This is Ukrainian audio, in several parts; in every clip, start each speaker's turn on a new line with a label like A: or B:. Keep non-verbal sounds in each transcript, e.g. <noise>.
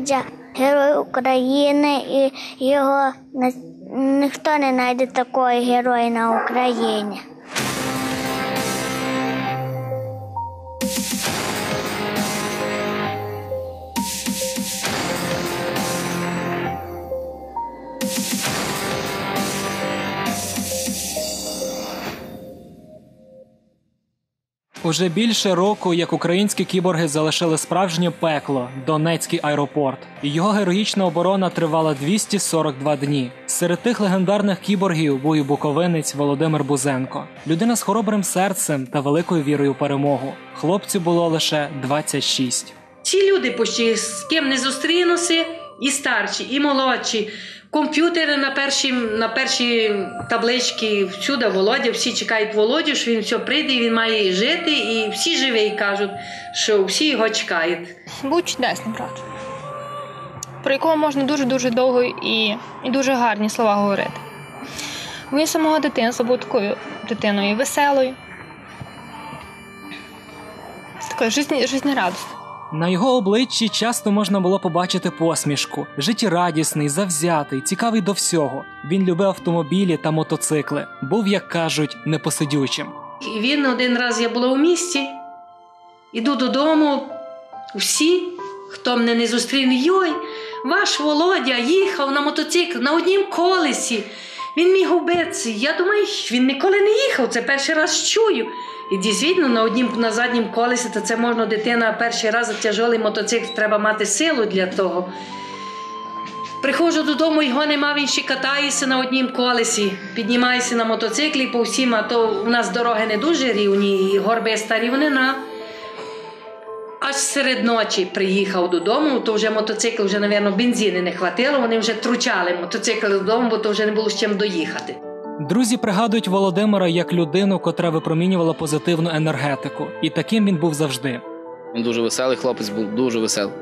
A: Володя, герой України, і його ніхто не знайде такого героя на Україні.
B: Уже більше року, як українські кіборги залишили справжнє пекло Донецький аеропорт. Його героїчна оборона тривала 242 дні. Серед тих легендарних кіборгів був і буковинець Володимир Бузенко, людина з хоробрим серцем та великою вірою у перемогу. Хлопцю було лише 26.
C: Всі люди почти з ким не зустрінуся, і старші, і молодші. Комп'ютери на перші, на перші таблички всюди Володя, всі чекають Володю, що він все прийде, і він має жити, і всі живі кажуть, що всі його чекають.
D: Був чудесний брат, про якого можна дуже-дуже довго і, і дуже гарні слова говорити. Він самого дитинства був такою дитиною веселою, такою жизнерадісною.
B: На його обличчі часто можна було побачити посмішку. Життєрадісний, завзятий, цікавий до всього. Він любив автомобілі та мотоцикли. Був, як кажуть, непосидючим.
C: Він один раз я була у місті, іду додому, всі, хто мене не зустріне, йой, ваш Володя їхав на мотоцикл на однім колесі. Він міг убитися. Я думаю, він ніколи не їхав. Це перший раз чую. І дійсно на однім на заднім колесі, то це можна дитина перший раз за тяжелий мотоцикл, треба мати силу для того. Приходжу додому, його нема, він ще катається на однім колесі, піднімається на мотоциклі по всім, а то у нас дороги не дуже рівні, і горбиста рівнина. Аж серед ночі приїхав додому, то вже мотоцикл, вже, мабуть, бензини не хватило, вони вже тручали мотоцикл додому, бо то вже не було з чим доїхати.
B: Друзі пригадують Володимира як людину, котра випромінювала позитивну енергетику, і таким він був завжди.
E: Він дуже веселий хлопець був, дуже веселий.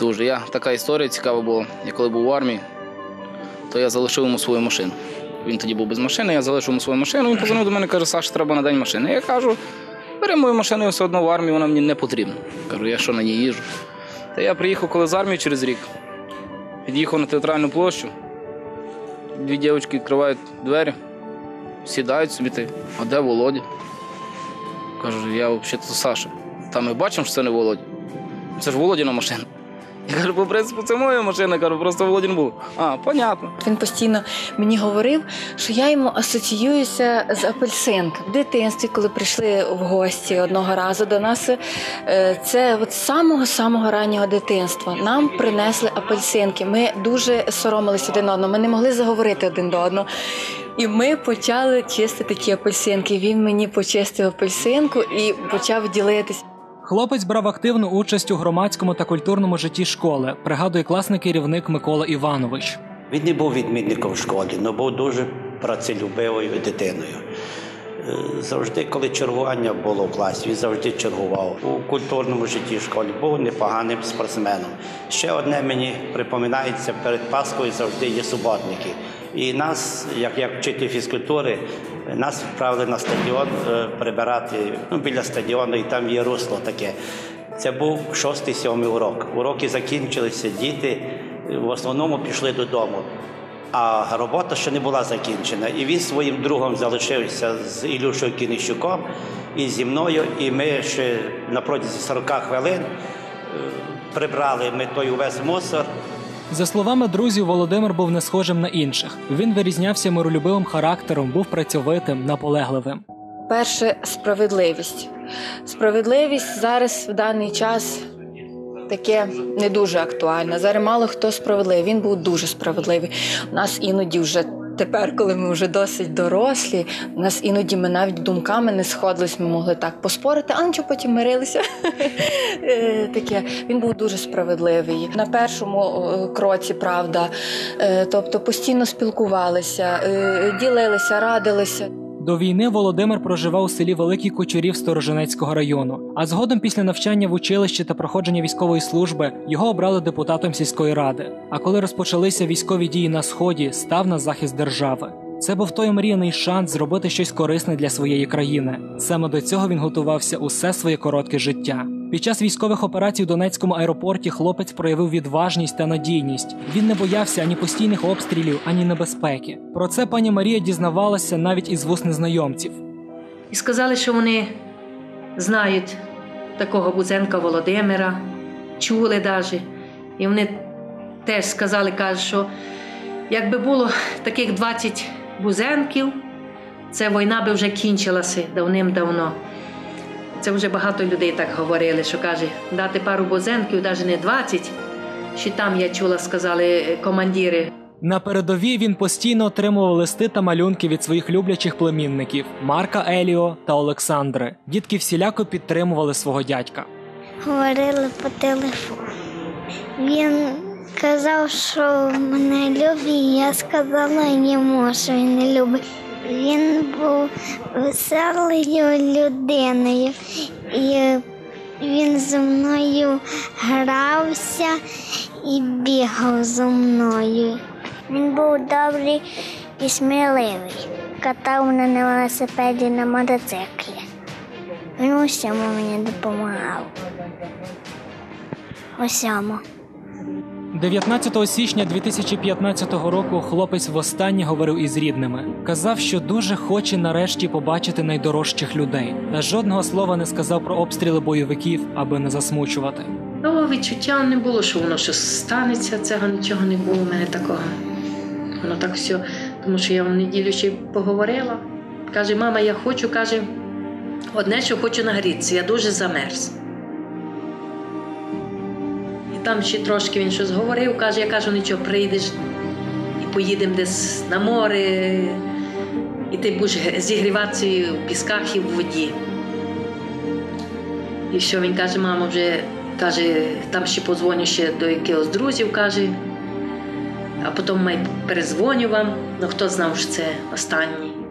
E: Дуже. Я, така історія цікава була. Я коли був в армії, то я залишив йому свою машину. Він тоді був без машини, я залишив йому свою машину. Він позвонив до мене каже, Саша, треба на день машини. Я кажу, бери мою машину, я все одно в армії, вона мені не потрібна. Кажу, я що на ній їжджу. Та я приїхав коли з армії через рік, під'їхав на театральну площу. Дві дівчатки відкривають двері, сідають собі ти. А де Володя? Кажу, я взагалі то Саша. Та ми бачимо, що це не Володя. Це ж Володіна машина. Я кажу, по принципу, це моя машина, кажу, просто Володін був. А, понятно.
F: Він постійно мені говорив, що я йому асоціююся з апельсинком. В дитинстві, коли прийшли в гості одного разу до нас, е, це з самого-самого раннього дитинства. Нам принесли апельсинки. Ми дуже соромилися один одного, ми не могли заговорити один до одного. І ми почали чистити ті апельсинки. Він мені почистив апельсинку і почав ділитись.
B: Хлопець брав активну участь у громадському та культурному житті школи, пригадує класний керівник Микола Іванович.
G: Він не був відмінником в школі, але був дуже працелюбивою дитиною. Е, Завжди, коли чергування було в класі, він завжди чергував. У культурному житті школі був непоганим спортсменом. Ще одне мені припоминається перед Паскою завжди є суботники. І нас, як, як вчитель фізкультури, нас відправили на стадіон е, прибирати ну, біля стадіону, і там є русло таке. Це був шостий-сьомий урок. Уроки закінчилися, діти в основному пішли додому. А робота ще не була закінчена. І він своїм другом залишився з Ілюшою Кінищуком і зі мною. І ми ще на протязі 40 хвилин е, прибрали ми той увесь мусор.
B: За словами друзів, Володимир був не схожим на інших. Він вирізнявся миролюбивим характером, був працьовитим, наполегливим.
F: Перше справедливість. Справедливість зараз в даний час таке не дуже актуальне. Зараз мало хто справедливий. Він був дуже справедливий. У нас іноді вже. Тепер, коли ми вже досить дорослі, у нас іноді ми навіть думками не сходились, ми могли так поспорити, а нічого потім мирилися. <laughs> Е, Таке він був дуже справедливий. На першому е, кроці, правда, Е, тобто постійно спілкувалися, ділилися, радилися.
B: До війни Володимир проживав у селі Великий Кучурів Сторожинецького району. А згодом, після навчання в училищі та проходження військової служби, його обрали депутатом сільської ради. А коли розпочалися військові дії на сході, став на захист держави. Це був той мріяний шанс зробити щось корисне для своєї країни. Саме до цього він готувався усе своє коротке життя. Під час військових операцій у Донецькому аеропорті хлопець проявив відважність та надійність. Він не боявся ані постійних обстрілів, ані небезпеки. Про це пані Марія дізнавалася навіть із вуст незнайомців.
C: І сказали, що вони знають такого Бузенка Володимира, чули навіть. І вони теж сказали, кажуть, що якби було таких 20 бузенків, це війна би вже кінчилася давним-давно. Це вже багато людей так говорили, що каже, дати пару бузенків, навіть не 20, що там я чула, сказали е, командири.
B: На передовій він постійно отримував листи та малюнки від своїх люблячих племінників Марка Еліо та Олександри. Дітки всіляко підтримували свого дядька.
A: Говорили по телефону. Він казав, що мене любить, і я сказала йому, що він не любить. Він був веселою людиною, і він зі мною грався і бігав зі мною. Він був добрий і сміливий. Катав мене на велосипеді на мотоциклі. Він у всьому мені допомагав. Усьому.
B: 19 січня 2015 року хлопець востаннє говорив із рідними. Казав, що дуже хоче нарешті побачити найдорожчих людей, та жодного слова не сказав про обстріли бойовиків, аби не засмучувати.
C: Ну, відчуття не було, що воно щось станеться, цього нічого не було у мене такого. Воно так все, тому що я в неділю ще поговорила. Каже, мама, я хочу, каже, одне, що хочу нагрітися, я дуже замерз. Там ще трошки він щось говорив, каже, я кажу, нічого, прийдеш і поїдемо десь на море, і ти будеш зігріватися в пісках і в воді. І що він каже, мама, вже каже, там ще подзвоню ще до якихось друзів, каже, а потім перезвоню вам. Ну хто знав, що це останній.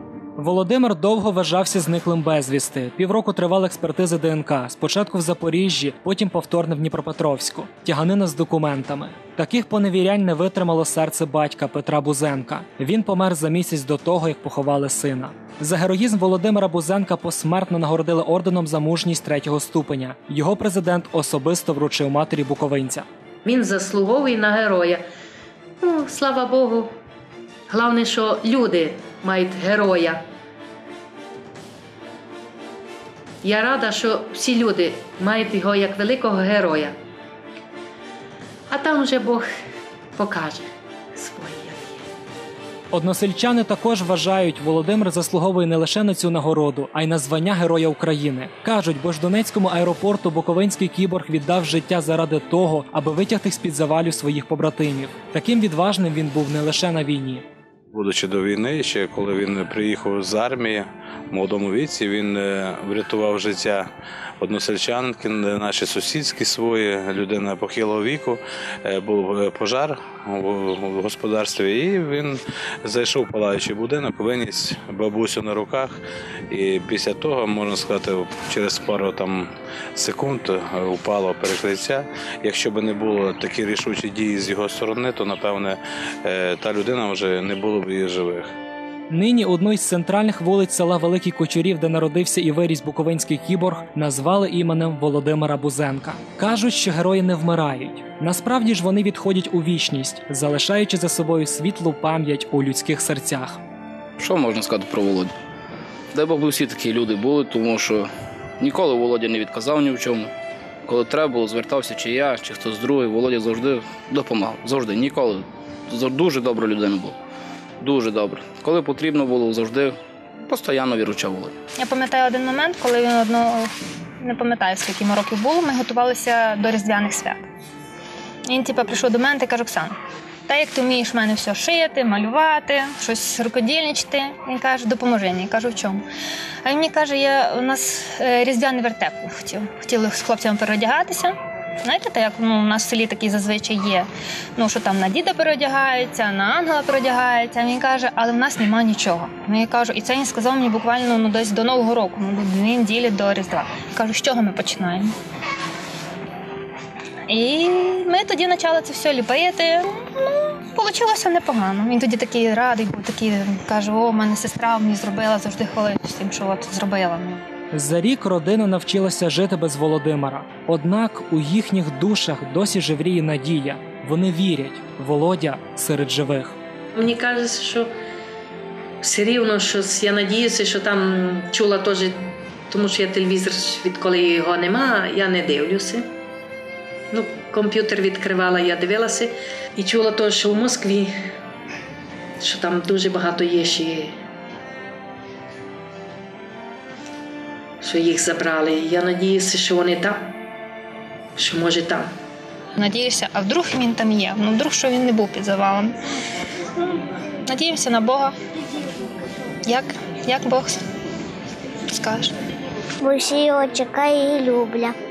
B: Володимир довго вважався зниклим безвісти. Півроку тривали експертизи ДНК. Спочатку в Запоріжжі, потім повторно в Дніпропетровську. Тяганина з документами. Таких поневірянь не витримало серце батька Петра Бузенка. Він помер за місяць до того, як поховали сина. За героїзм Володимира Бузенка посмертно нагородили орденом за мужність третього ступеня. Його президент особисто вручив матері буковинця.
C: Він заслуговує на героя. Ну, слава Богу. Головне, що люди мають героя. Я рада, що всі люди мають його як великого героя. А там вже Бог покаже своє.
B: Односельчани також вважають, Володимир заслуговує не лише на цю нагороду, а й на звання Героя України. кажуть, бо ж Донецькому аеропорту Буковинський кіборг віддав життя заради того, аби витягти з під завалів своїх побратимів. Таким відважним він був не лише на війні.
H: Будучи до війни, ще коли він приїхав з армії в молодому віці, він е, врятував життя односельчанки, наші сусідські свої, людина похилого віку. Е, Був е, пожар в господарстві, і він зайшов в палаючий будинок, виніс бабусю на руках. І після того, можна сказати, через пару там секунд упало перекриття. Якщо б не було такі рішучі дії з його сторони, то напевне та людина вже не було б її живих.
B: Нині одну із центральних вулиць села Великий Кочурів, де народився і виріс Буковинський кіборг, назвали іменем Володимира Бузенка. Кажуть, що герої не вмирають. Насправді ж вони відходять у вічність, залишаючи за собою світлу пам'ять у людських серцях.
E: Що можна сказати про Володю? Дай Бог всі такі люди були, тому що ніколи Володя не відказав ні в чому. Коли треба було, звертався чи я, чи хтось другий, Володя завжди допомагав. Завжди, ніколи. Дуже добра людина була. Дуже добре. Коли потрібно було, завжди постійно Володя.
D: Я пам'ятаю один момент, коли він одного не пам'ятаю, скільки йому років було, ми готувалися до Різдвяних свят. Він типу, прийшов до мене та каже: Оксана, та як ти вмієш в мене все шити, малювати, щось рукодільничати, він каже, допоможи мені. Кажу, в чому? А він мені каже, я, у нас е, різдвяний вертеп хотів. Хотіли з хлопцями переодягатися. Знаєте, так як ну, у нас в селі такі зазвичай є. Ну, що там на діда переодягаються, на ангела переодягаються. А він каже, але в нас немає нічого. Ну, я кажу, і це він сказав мені буквально ну, десь до Нового року, ну, до дві неділі до Різдва. Я кажу, з чого ми починаємо? І ми тоді почали це все ліпити. Ну, вийшло непогано. Він тоді такий радий був, такий каже: о, мене сестра мені зробила, завжди хвалить тим, що от зробила.
B: За рік родина навчилася жити без Володимира. Однак у їхніх душах досі живріє надія. Вони вірять, Володя серед живих.
C: Мені кажеться, що все рівно щось, я надіюся, що там чула теж, тому що я телевізор, відколи його нема, я не дивлюся. Ну, комп'ютер відкривала, я дивилася і чула теж, що в Москві, що там дуже багато є ще, що їх забрали. Я надіюся, що вони там, що може там.
D: Надіюся, а вдруг він там є. Ну, вдруг що він не був під завалом. Надіємося на Бога. Як, як Бог скаже.
A: Бо всі його чекає і люблять.